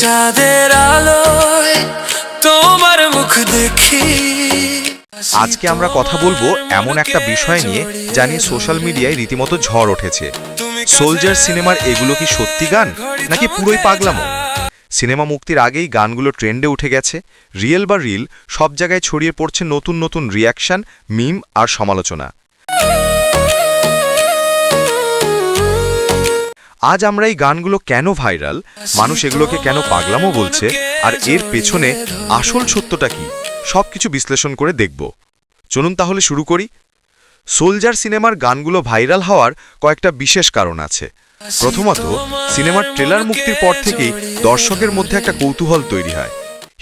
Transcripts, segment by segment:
চাঁদের আলোয় তোমার মুখ দেখি। আজকে আমরা কথা বলব এমন একটা বিষয় নিয়ে যা নিয়ে সোশ্যাল মিডিয়ায় রীতিমতো ঝড় উঠেছে। সোলজার সিনেমার এগুলো কি সত্যি গান? নাকি পুরোই পাগলামো? সিনেমা মুক্তির আগেই গানগুলো ট্রেন্ডে উঠে গেছে। রিয়েল বা রিল সব জায়গায় ছড়িয়ে পড়ছে নতুন নতুন রিয়াকশন মিম আর সমালোচনা। আজ আমরা এই গানগুলো কেন ভাইরাল? মানুষ এগুলোকে কেন পাগলামো বলছে? আর এর পেছনে আসল সত্যটা কি? সবকিছু বিশ্লেষণ করে দেখব। চলুন তাহলে শুরু করি। সোলজার সিনেমার গানগুলো ভাইরাল হওয়ার কয়েকটা বিশেষ কারণ আছে। প্রথমত, সিনেমার ট্রেলার মুক্তির পর থেকেই দর্শকের মধ্যে একটা কৌতূহল তৈরি হয়।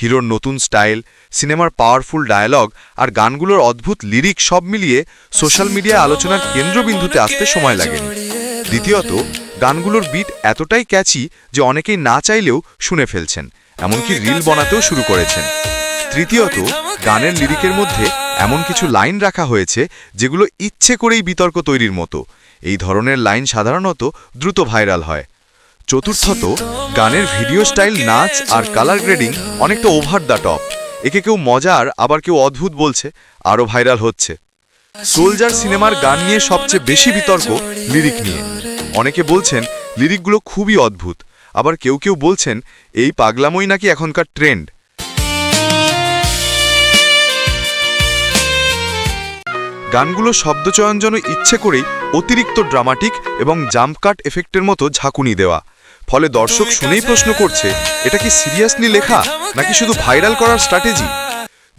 হিরোর নতুন স্টাইল, সিনেমার পাওয়ারফুল ডায়ালগ আর গানগুলোর অদ্ভুত লিরিক সব মিলিয়ে সোশ্যাল মিডিয়ায় আলোচনার কেন্দ্রবিন্দুতে আসতে সময় লাগেনি। দ্বিতীয়ত গানগুলোর বিট এতটাই ক্যাচি যে অনেকেই না চাইলেও শুনে ফেলছেন। এমনকি রিল বানাতেও শুরু করেছেন। তৃতীয়ত, গানের লিরিকের মধ্যে এমন কিছু লাইন রাখা হয়েছে যেগুলো ইচ্ছে করেই বিতর্ক তৈরির মতো। এই ধরনের লাইন সাধারণত দ্রুত ভাইরাল হয়। চতুর্থত, গানের ভিডিও স্টাইল নাচ আর কালার গ্রেডিং অনেকটা ওভার দ্য টপ একে কেউ মজার, আবার কেউ অদ্ভুত বলছে, আরও ভাইরাল হচ্ছে। সোলজার সিনেমার গান নিয়ে সবচেয়ে বেশি বিতর্ক লিরিক নিয়ে। অনেকে বলছেন, লিরিকগুলো খুবই অদ্ভুত। আবার কেউ কেউ বলছেন, এই পাগলামই নাকি এখনকার ট্রেন্ড। গানগুলো শব্দচয়ন যেন ইচ্ছে করেই অতিরিক্ত ড্রামাটিক এবং জাম্পকাট এফেক্টের মতো ঝাঁকুনি দেওয়া। ফলে দর্শক শুনেই প্রশ্ন করছে, এটা কি সিরিয়াসলি লেখা নাকি শুধু ভাইরাল করার স্ট্র্যাটেজি?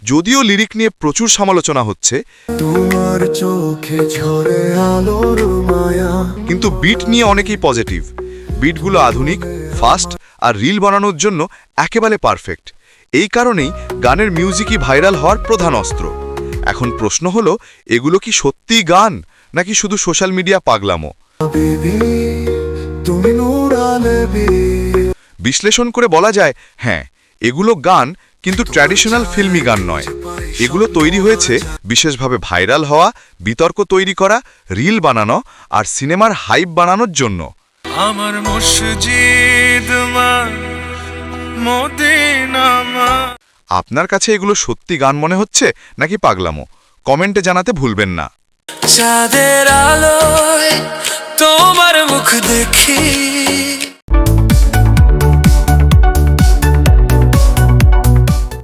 যদিও লিরিক নিয়ে প্রচুর সমালোচনা হচ্ছে তোমার চোখে ঝরে আলোর মায়া। কিন্তু বিট নিয়ে অনেকেই পজিটিভ। বিটগুলো আধুনিক ফাস্ট আর রিল বানানোর জন্য একেবারে পারফেক্ট। এই কারণেই গানের মিউজিকই ভাইরাল হওয়ার প্রধান অস্ত্র। এখন প্রশ্ন হলো এগুলো কি সত্যি গান নাকি শুধু সোশ্যাল মিডিয়া পাগলামো? বিশ্লেষণ করে বলা যায় হ্যাঁ এগুলো গান কিন্তু ট্র্যাডিশনাল ফিল্মি গান নয়। এগুলো তৈরি হয়েছে বিশেষভাবে ভাইরাল হওয়া বিতর্ক তৈরি করা রিল বানানো আর সিনেমার হাইপ বানানোর জন্য। আমার মসজিদ আপনার কাছে এগুলো সত্যি গান মনে হচ্ছে নাকি পাগলামো? কমেন্টে জানাতে ভুলবেন না। চাঁদের আলোয় তোমার মুখ দেখি।